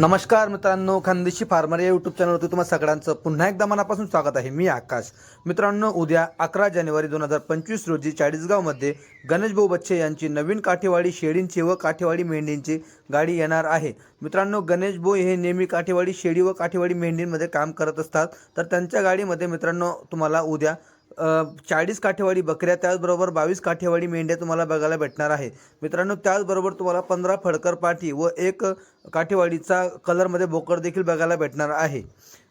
नमस्कार मित्रांनो खानदेशी फार्मर या यूट्यूब चॅनलवरती तुम्हाला सगळ्यांचं पुन्हा एकदा मनापासून स्वागत आहे. मी आकाश. मित्रांनो उद्या अकरा जानेवारी दोन हजार पंचवीस रोजी चाळीसगावमध्ये गणेशभाऊ बच्चे यांची नवीन काठेवाडी शेळींची व काठेवाडी मेंढींची गाडी येणार आहे. मित्रांनो गणेश भाऊ हे नेहमी काठेवाडी शेळी व काठेवाडी मेंढींमध्ये काम करत असतात. तर त्यांच्या गाडीमध्ये मित्रांनो तुम्हाला उद्या चाळीस काठेवाडी बकऱ्या त्याचबरोबर बावीस काठेवाडी मेंढ्या तुम्हाला बघायला भेटणार आहे. मित्रांनो त्याचबरोबर तुम्हाला पंधरा फडकर पाठी व एक काठेवाडीचा कलरमध्ये बोकड देखील बघायला भेटणार आहे.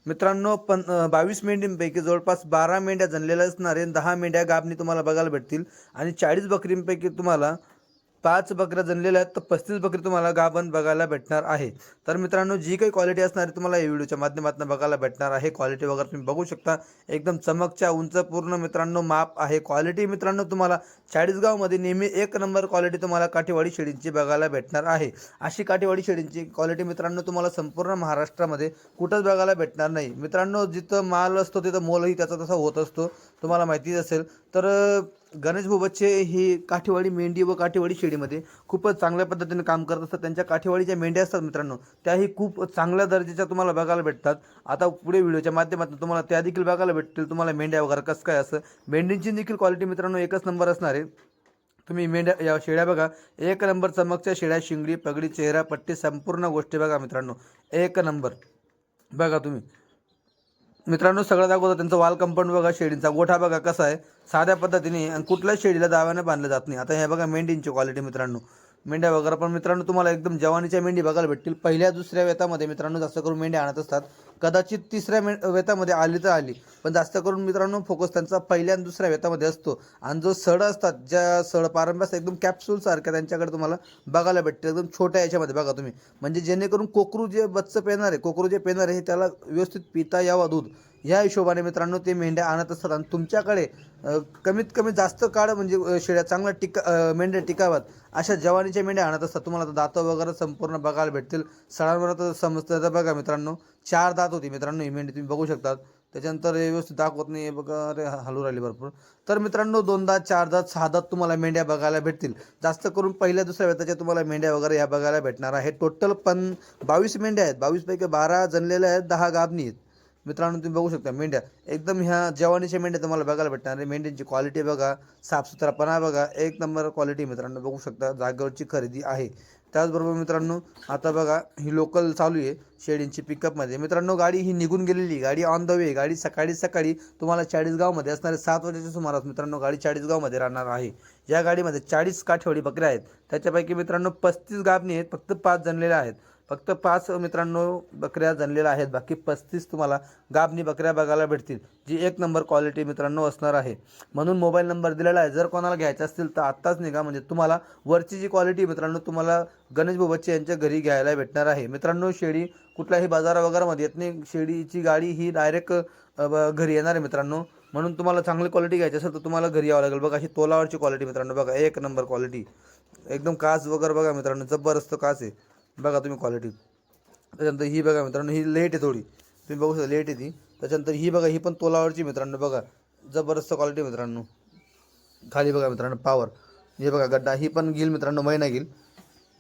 मित्रांनो पन बावीस मेंढींपैकी जवळपास बारा मेंढ्या जनलेल्या असणारे दहा मेंढ्या गाभणी तुम्हाला बघायला भेटतील. आणि चाळीस बकरींपैकी तुम्हाला पाच बकऱ्या जनलेल्या आहेत तर पस्तीस बकरी तुम्हाला गाभण बघायला भेटणार आहे तर मित्रांनो जी काही क्वालिटी असणार तुम्हाला या व्हिडिओच्या माध्यमातून बघायला भेटणार आहे. क्वालिटी वगैरे तुम्ही बघू शकता. एकदम चमकच्या उंच पूर्ण मित्रांनो माप आहे. क्वालिटी मित्रांनो तुम्हाला चाळीसगावमध्ये नेहमी एक नंबर क्वालिटी तुम्हाला काठीवाडी शेळींची बघायला भेटणार आहे. अशी काठीवाडी शेळींची क्वालिटी मित्रांनो तुम्हाला संपूर्ण महाराष्ट्रामध्ये कुठंच बघायला भेटणार नाही. मित्रांनो जिथं माल असतो तिथं मोलही त्याचा तसा होत असतो. तुम्हाला माहितीच असेल. तर गणेश बच्चे ही काठीवाडी मेंढी व काठीवाडी शेळीमध्ये खूपच चांगल्या पद्धतीने काम करत असतात. त्यांच्या काठीवाडीच्या मेंढ्या असतात मित्रांनो. त्याही खूप चांगल्या दर्जाच्या तुम्हाला बघायला भेटतात. आता पुढे व्हिडिओच्या माध्यमातून तुम्हाला त्या देखील बघायला भेटतील. तुम्हाला मेंढ्या वगैरे कसं काय असं. मेंढींची देखील क्वालिटी मित्रांनो एकच नंबर असणार आहे. तुम्ही मेंढ्या या शेळ्या बघा. एक नंबर चमकच्या शेळ्या शिंगडी पगडी चेहरा पट्टी संपूर्ण गोष्टी बघा मित्रांनो. एक नंबर बघा तुम्ही. मित्रांनो सगळ्यात अगोदर त्यांचं वाल कंपाऊंड बघा शेडींचा गोठा बघा कसा आहे. साध्या पद्धतीने आणि कुठल्याच शेडीला दाव्याने बांधलं जात नाही. आता हे बघा मेंढींची क्वालिटी मित्रांनो. मेंढ्या वगैरे. पण मित्रांनो तुम्हाला एकदम जवानीच्या मेंढी बघायला भेटतील. पहिल्या दुसऱ्या वेतामध्ये मित्रांनो जास्त करून मेंढ्या आणत असतात. कदाचित तिसऱ्या मे वेतामध्ये आली तर आली. पण जास्त करून मित्रांनो फोकस त्यांचा पहिल्या आणि दुसऱ्या वेतामध्ये असतो. आणि जो सड असतात ज्या सड पारंब्यास एकदम कॅप्सूल सारख्या त्यांच्याकडे तुम्हाला बघायला भेटतील. एकदम छोट्या याच्यामध्ये बघा तुम्ही. म्हणजे जेणेकरून कोकरू जे बच्चं पेणार आहे कोकरू जे पेणार आहे हे त्याला व्यवस्थित पिता यावा दूध. या हिशोबाने मित्रांनो ते मेंढ्या आणत असतात आणि तुमच्याकडे कमीत कमी जास्त काळ म्हणजे शेळ्या चांगल्या टिका मेंढ्या टिकाव्यात अशा जवानीच्या मेंढ्या आणत असतात. तुम्हाला तर दातं वगैरे संपूर्ण बघायला भेटतील. सणांवर तर समजतं. तर बघा मित्रांनो चार दात होती मित्रांनो ही मेंढी तुम्ही बघू शकतात. त्याच्यानंतर व्यवस्थित दाखवत नाही बघा अरे हलू राहिली भरपूर. तर मित्रांनो दोन दात चार दात सहा दात तुम्हाला मेंढ्या बघायला भेटतील. जास्त करून पहिल्या दुसऱ्या वेताच्या तुम्हाला मेंढ्या वगैरे या बघायला भेटणार आहे टोटल पण बावीस मेंढ्या आहेत. बावीसपैकी बारा जनलेल्या आहेत दहा गाभणी आहेत. मित्रांनो तुम्ही बघू शकता मेंढ्या. एकदम ह्या जवानीच्या मेंढ्या तुम्हाला बघायला भेटणार आहे. मेंढ्यांची क्वालिटी बघा साफसुथरापणा बघा. एक नंबर क्वालिटी मित्रांनो बघू शकता. जागेवरची खरेदी आहे. त्याचबरोबर मित्रांनो आता बघा ही लोकल चालू आहे शेळींची पिकअपमध्ये मित्रांनो गाडी ही निघून गेलेली गाडी ऑन द वे गाडी सकाळी सकाळी तुम्हाला चाळीसगावमध्ये असणारे सात वाजेच्या सुमारास मित्रांनो गाडी चाळीसगावमध्ये राहणार आहे. या गाडीमध्ये चाळीस काठेवाडी बकऱ्या आहेत. त्याच्यापैकी मित्रांनो पस्तीस गाभणी आहेत. फक्त पाच जणलेल्या आहेत. फक्त पाच मित्रांनो बकऱ्या जणलेल्या आहेत. बाकी पस्तीस तुम्हाला गाबनी बकऱ्या बघायला भेटतील जी एक नंबर क्वालिटी मित्रांनो असणार आहे. म्हणून मोबाईल नंबर दिलेला आहे. जर कोणाला घ्यायचा असतील तर आत्ताच निघा. म्हणजे तुम्हाला वरची जी क्वालिटी मित्रांनो तुम्हाला गणेश बोबच्चे यांच्या घरी घ्यायला भेटणार आहे. मित्रांनो शेळी कुठल्याही बाजार वगैरेमध्ये येत नाही. शेळीची गाडी ही डायरेक्ट घरी येणार आहे मित्रांनो. म्हणून तुम्हाला चांगली क्वालिटी घ्यायची असेल तर तुम्हाला घरी यावं लागेल. बघा अशी तोलावरची क्वालिटी मित्रांनो. बघा एक नंबर क्वालिटी एकदम काच वगैरे बघा मित्रांनो. जबरदस्त काच आहे. बघा तुम्ही क्वालिटी त्याच्यानंतर ही बघा मित्रांनो ही लेट आहे थोडी. तुम्ही बघू शकता लेट आहे ती. त्याच्यानंतर ही बघा ही पण तोलावरची मित्रांनो बघा. जबरदस्त क्वालिटी मित्रांनो. खाली बघा मित्रांनो पावर हे बघा गड्डा. ही पण घेईल मित्रांनो महिना घेईल.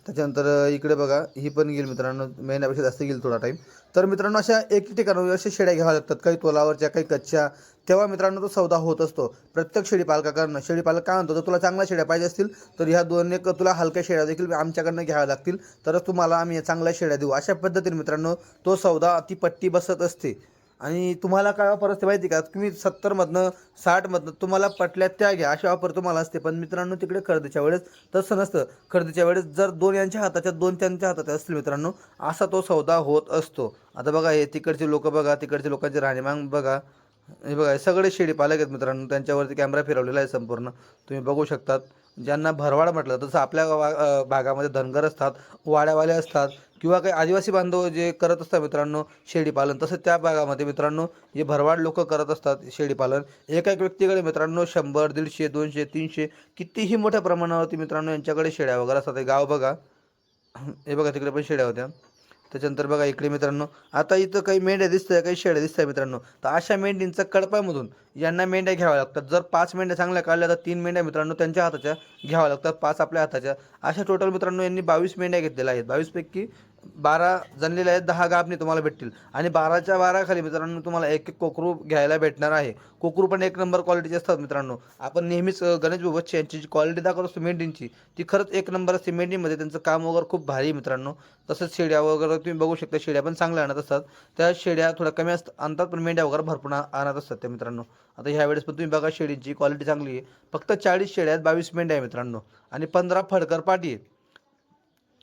त्याच्यानंतर इकडे बघा ही पण घेईल मित्रांनो महिन्यापेक्षा जास्त घेईल थोडा टाईम तर मित्रांनो अशा एक ठिकाणी अशा शेड्या घ्याव्या लागतात. काही तोलावरच्या काही कच्च्या. तेव्हा मित्रांनो तो सौदा होत असतो. प्रत्येक शेळी पालकाकडनं शेळी पालक काय म्हणतो? जर तुला चांगल्या शेड्या पाहिजे असतील तर ह्या दोन एक तुला हलक्या शेड्या देखील आमच्याकडनं घ्याव्या लागतील. तरच तुम्हाला आम्ही चांगल्या शेड्या देऊ. अशा पद्धतीने मित्रांनो तो सौदा ती पट्टी बसत असते. आणि तुम्हाला काय ऑफर असते माहिती का? तुम्ही सत्तरमधनं साठमधनं तुम्हाला पटल्या त्या घ्या अशी ऑफर तुम्हाला असते. पण मित्रांनो तिकडे खरेदीच्या वेळेस तसं नसतं. खरेदीच्या वेळेस जर दोन यांच्या हाताच्या दोन त्यांच्या हातात असतील मित्रांनो असा तो सौदा होत असतो. आता बघा हे तिकडचे लोक बघा तिकडचे लोकांची राहणीमान बघा. हे बघा सगळे शेळी पालक आहेत मित्रांनो त्यांच्यावरती कॅमेरा फिरवलेला आहे संपूर्ण. तुम्ही बघू शकतात. ज्यांना भरवाड म्हटलं तसं आपल्या वा- भागामध्ये धनगर असतात वाड्यावाले असतात किंवा काही आदिवासी बांधव जे करत असतात मित्रांनो शेळीपालन तसं त्या भागामध्ये मित्रांनो जे भरवाड लोक करत असतात शेळीपालन एका एक व्यक्तीकडे मित्रांनो शंभर दीडशे दोनशे तीनशे कितीही मोठ्या प्रमाणावरती मित्रांनो यांच्याकडे शेळ्या वगैरे असतात. गाव बघा. हे बघा तिकडे पण शेळ्या होत्या. त्याच्यानंतर बघा इकडे मित्रांनो आता इथं काही मेंढ्या दिसतंय काही शेळ्या दिसत आहे मित्रांनो. तर अशा मेंढींचा कडपामधून यांना मेंढ्या घ्याव्या लागतात. जर पाच मेंढ्या चांगल्या काढल्या तर तीन मेंढ्या मित्रांनो त्यांच्या हाताच्या घ्याव्या लागतात पाच आपल्या हाताच्या. अशा टोटल मित्रांनो यांनी बावीस मेंढ्या घेतलेल्या आहेत. बावीसपैकी बारा जणलेले आहेत दहा गाभणी तुम्हाला भेटतील. आणि बाराच्या बाराखाली मित्रांनो तुम्हाला एक एक कोकरू घ्यायला भेटणार आहे. कोकरू पण एक नंबर क्वालिटीचे असतात मित्रांनो. आपण नेहमीच गणेश बोबच्छ यांची जी क्वालिटी दाखवतो सिमेंटींची ती खरंच एक नंबर असते त्यांचं काम वगैरे खूप भारी आहे मित्रांनो. तसंच शेड्या वगैरे तुम्ही बघू शकता शेड्या पण चांगल्या आणत असतात. त्या शेड्या थोड्या कमी असतात आणतात पण मेंढ्या वगैरे भरपूर आणत असतात त्या मित्रांनो. आता ह्या वेळेस पण तुम्ही बघा शेळींची क्वालिटी चांगली आहे. फक्त चाळीस शेड्या आहेत बावीस मेंढ्या आहे मित्रांनो. आणि पंधरा फडकर पाटी आहे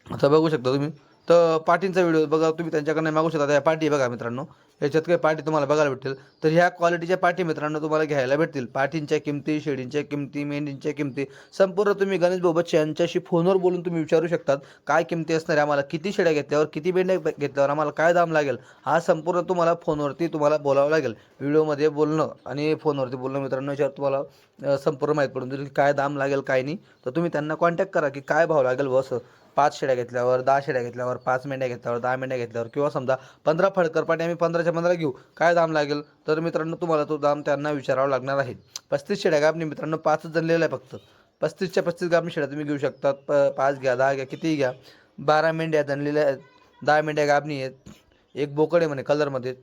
आता बघू शकता तुम्ही. तर पाटींचा व्हिडिओ बघा तुम्ही त्यांच्याकडनं मागू शकता. त्या पाटी बघा मित्रांनो. याच्यात काही पाटी तुम्हाला बघायला भेटतील. तर ह्या क्वालिटीच्या पाटी मित्रांनो तुम्हाला घ्यायला भेटतील. पाटींच्या किमती शेळींच्या किमती मेंढींच्या किमती संपूर्ण तुम्ही गणेश भाऊ यांच्याशी फोनवर बोलून तुम्ही विचारू शकतात. काय किमती असणार आहे? आम्हाला किती शेळ्या घेतल्यावर किती मेंढ्या घेतल्यावर आम्हाला काय दाम लागेल? हा संपूर्ण तुम्हाला फोनवरती तुम्हाला बोलावं लागेल. व्हिडिओमध्ये बोलणं आणि फोनवरती बोलणं मित्रांनो याच्यावर तुम्हाला संपूर्ण माहीत पडून जाईल काय दाम लागेल काय नाही. तर तुम्ही त्यांना कॉन्टॅक्ट करा की काय भाव लागेल बस पाच शिड्या घेतल्यावर दहा शेड्या घेतल्यावर पाच मेंढ्या घेतल्यावर दहा मेंढ्या घेतल्यावर किंवा समजा पंधरा फडकर पाटी आम्ही पंधराच्या पंधरा घेऊ. काय दाम लागेल? तर मित्रांनो तुम्हाला तो दाम त्यांना विचारावा लागणार आहे. पस्तीस शेड्या गाबणी मित्रांनो पाचच जणलेलं आहे फक्त. पस्तीसच्या पस्तीस गाबणी शेड्या तुम्ही घेऊ शकतात प पाच घ्या दहा घ्या कितीही घ्या. बारा मेंढ्या जणलेल्या आहेत. दहा मेंढ्या गाबणी आहेत. एक बोकड आहे म्हणे कलरमध्ये.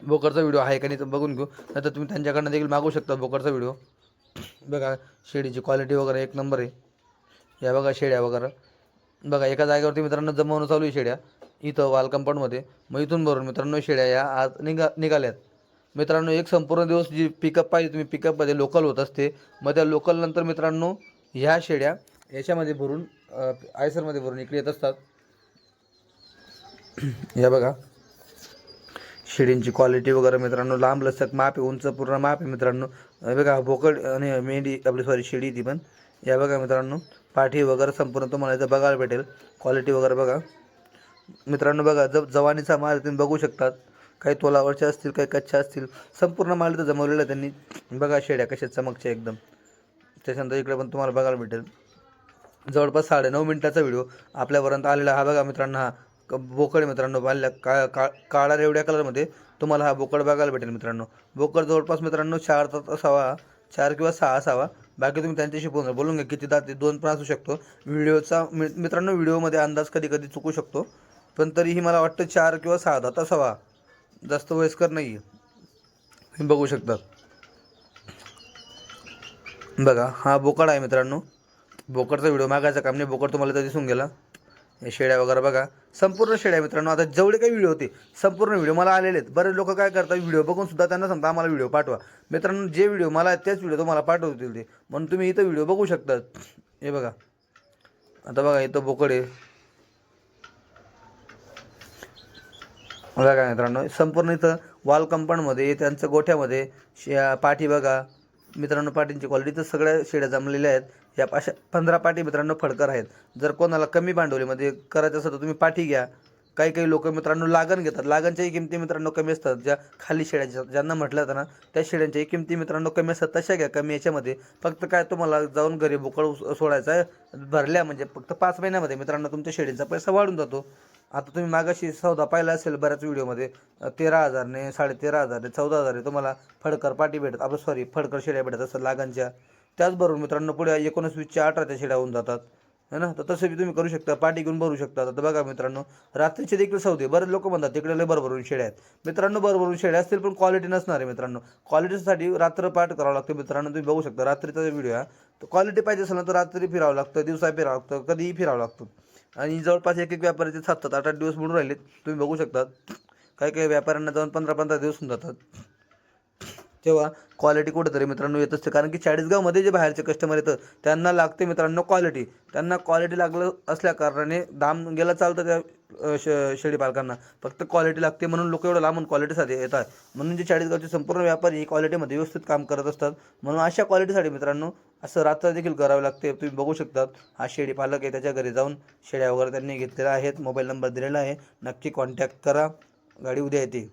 बोकडचा व्हिडिओ आहे का नाही तर बघून घेऊ. नाही तर तुम्ही त्यांच्याकडनं देखील मागू शकता बोकडचा व्हिडिओ. बघा शेळीची क्वालिटी वगैरे एक नंबर आहे. या बघा शेड्या वगैरे. बघा एका जागेवरती मित्रांनो जमवणं चालू आहे शेड्या. इथं वाल कंपाऊंडमध्ये मग इथून भरून मित्रांनो शेड्या या आज निघा निघाल्यात. मित्रांनो एक संपूर्ण दिवस जी पिकअप पाहिजे तुम्ही पिकअपमध्ये लोकल होत असते. मग त्या लोकलनंतर मित्रांनो ह्या शेड्या याच्यामध्ये भरून आयसरमध्ये भरून इकडे येत असतात. या बघा. शेळींची क्वालिटी वगैरे मित्रांनो लांब लसक माप आहे उंच पूर्ण माप आहे मित्रांनो. हे बघा बोकड आणि मेंढी आपली सॉरी शेळी ती पण. या बघा मित्रांनो. पाठी वगैरे संपूर्ण तुम्हाला इथं बघायला भेटेल. क्वालिटी वगैरे बघा. मित्रांनो बघा ज जवानीचा माल तुम्ही बघू शकतात. काही तोलावरच्या असतील काही कच्च्या असतील. संपूर्ण माल इथं जमवलेला आहे त्यांनी. बघा शेड्या कशा चमकच्या एकदम. त्याच्यानंतर इकडे पण तुम्हाला बघायला भेटेल. जवळपास साडे नऊ मिनिटाचा व्हिडिओ आपल्यापर्यंत आलेला हा बघा मित्रांनो हा क- बोकड मित्रांनो. बाल्या का का काळा रेवड्या कलरमध्ये तुम्हाला हा बोकड बघायला भेटेल मित्रांनो. बोकड जवळपास मित्रांनो चार तास असावा चार किंवा सहा असावा. बाकी तुम्ही त्यांच्याशी बोल बोलून घ्या किती दात दोन पण असू शकतो. व्हिडिओचा मि- मित्रांनो व्हिडिओमध्ये अंदाज कधी कधी चुकू शकतो. पण तरीही मला वाटतं चार किंवा सहा दात असावा. जास्त वयस्कर नाही. आहे तुम्ही बघू शकतात बघा हा बोकड आहे मित्रांनो. बोकडचा व्हिडिओ मागायचा काम नाही. बोकड तुम्हाला तर दिसून गेला. या शेड्या वगैरे बघा. संपूर्ण शेड्या मित्रांनो. आता जेवढे काही व्हिडिओ होते संपूर्ण व्हिडिओ मला आलेले आहेत. बरेच लोक काय करतात व्हिडिओ बघून सुद्धा त्यांना सांगता आम्हाला व्हिडिओ पाठवा. मित्रांनो जे व्हिडिओ मला आहेत तेच व्हिडिओ तुम्हाला पाठवतील ते. म्हणून तुम्ही इथं व्हिडिओ बघू शकतात हे बघा. आता बघा इथं बोकड आहे. बघा मित्रांनो संपूर्ण इथं वॉल कंपाऊंडमध्ये त्यांचं गोठ्यामध्ये शे पाठी बघा. मित्रांनो पाठींची क्वालिटी तर सगळ्या शेड्या जमलेल्या आहेत. या अशा पंधरा पाठी मित्रांनो फडकर आहेत. जर कोणाला कमी भांडवलीमध्ये करायचं असेल तर तुम्ही पाठी घ्या. काही काही लोक मित्रांनो लागण घेतात. लागणच्याही किमती मित्रांनो कमी असतात. ज्या खाली शेड्याच्या ज्यांना म्हटलं जातं ना त्या शेड्यांच्याही किमती मित्रांनो कमी असतात. तशा घ्या कमी याच्यामध्ये. फक्त काय तुम्हाला जाऊन घरी बोकळ उस- सोडायचा आहे. भरल्या म्हणजे फक्त पाच महिन्यामध्ये मित्रांनो तुमच्या शेळींचा पैसा वाढून जातो. आता तुम्ही मागाशी सौदा पाहिला असेल बऱ्याच व्हिडिओमध्ये. तेरा हजारने साडे तेरा हजारने चौदा हजारने तुम्हाला फडकर पाठी भेटत आपलं सॉरी फडकर शेड्या भेटत असतात लागणच्या. त्याचबरोबर मित्रांनो पुढे एकोणीसवीसच्या अठराच्या शेड्या होऊन जातात. है ना? तर तसं बी तुम्ही करू शकता. पाठी घेऊन भरू शकता. आता बघा मित्रांनो रात्रीचे देखील सौदे. बरेच लोक म्हणतात तिकडे लय भरभरून शेड्या आहेत. मित्रांनो भरभरून शेड्या असतील पण क्वालिटी नसणार आहे मित्रांनो. क्वालिटीसाठी रात्र पाठ करावं लागतं मित्रांनो. तुम्ही बघू शकता रात्रीचा व्हिडिओ आहे तर क्वालिटी पाहिजे असेल ना तर रात्री फिरावं लागतं दिवसा फिरावं लागतं कधीही फिरावं लागतं. आणि जवळपास एक एक व्यापाऱ्याचे सात सात आठ आठ दिवस म्हणून राहिलेत. तुम्ही बघू शकता काही काही व्यापाऱ्यांना जाऊन पंधरा पंधरा दिवस होऊन जातात. तेव्हा क्वालिटी कुठेतरी मित्रांनो येत असते कारण की चाळीसगावमध्ये जे बाहेरचे कस्टमर येतं त्यांना लागते मित्रांनो क्वालिटी त्यांना क्वालिटी लागलं असल्या कारणाने दाम गेला चालतं त्या श शेळी पालकांना. फक्त क्वालिटी लागते म्हणून लोक एवढं लांबून क्वालिटीसाठी येतात. म्हणून जे चाळीसगावचे संपूर्ण व्यापारी क्वालिटीमध्ये व्यवस्थित काम करत असतात. म्हणून अशा क्वालिटीसाठी मित्रांनो असं रात्र देखील करावे लागते. तुम्ही बघू शकतात हा शेळी पालक आहे त्याच्या घरी जाऊन शेळ्या वगैरे त्यांनी घेतलेल्या आहेत. मोबाईल नंबर दिलेला आहे. नक्की कॉन्टॅक्ट करा. गाडी उद्या येते.